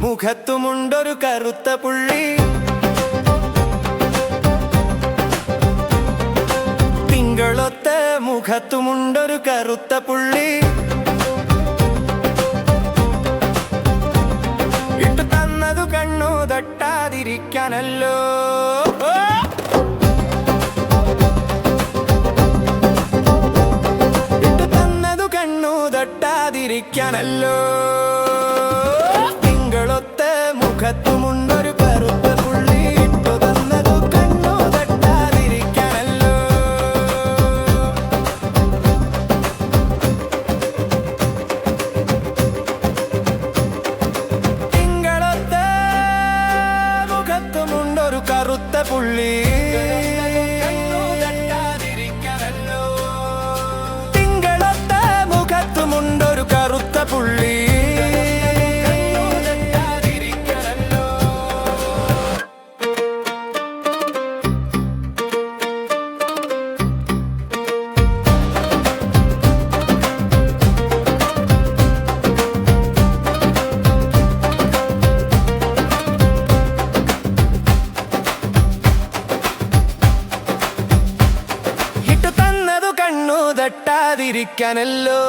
മുഖത്തുമുണ്ടൊരു കറുത്ത പുള്ളി തിങ്കളത്തെ മുഖത്തുമുണ്ടൊരു കറുത്ത പുള്ളി ഇട്ടു തന്നതു കണ്ണു തട്ടാതിരിക്കാനല്ലോ! ഇട്ടു തന്നതു കണ്ണു തട്ടാതിരിക്കാനല്ലോ നിങ്ങളൊത്ത മുഖത്തുമുണ്ടൊരു കറുത്ത പുള്ളി ഇട്ടു കണ്ണു തട്ടാതിരിക്കണല്ലോ. തിങ്കളൊത്ത മുഖത്തുമുണ്ടൊരു കറുത്ത പുള്ളി. തട്ടാതിരിക്കാനല്ലോ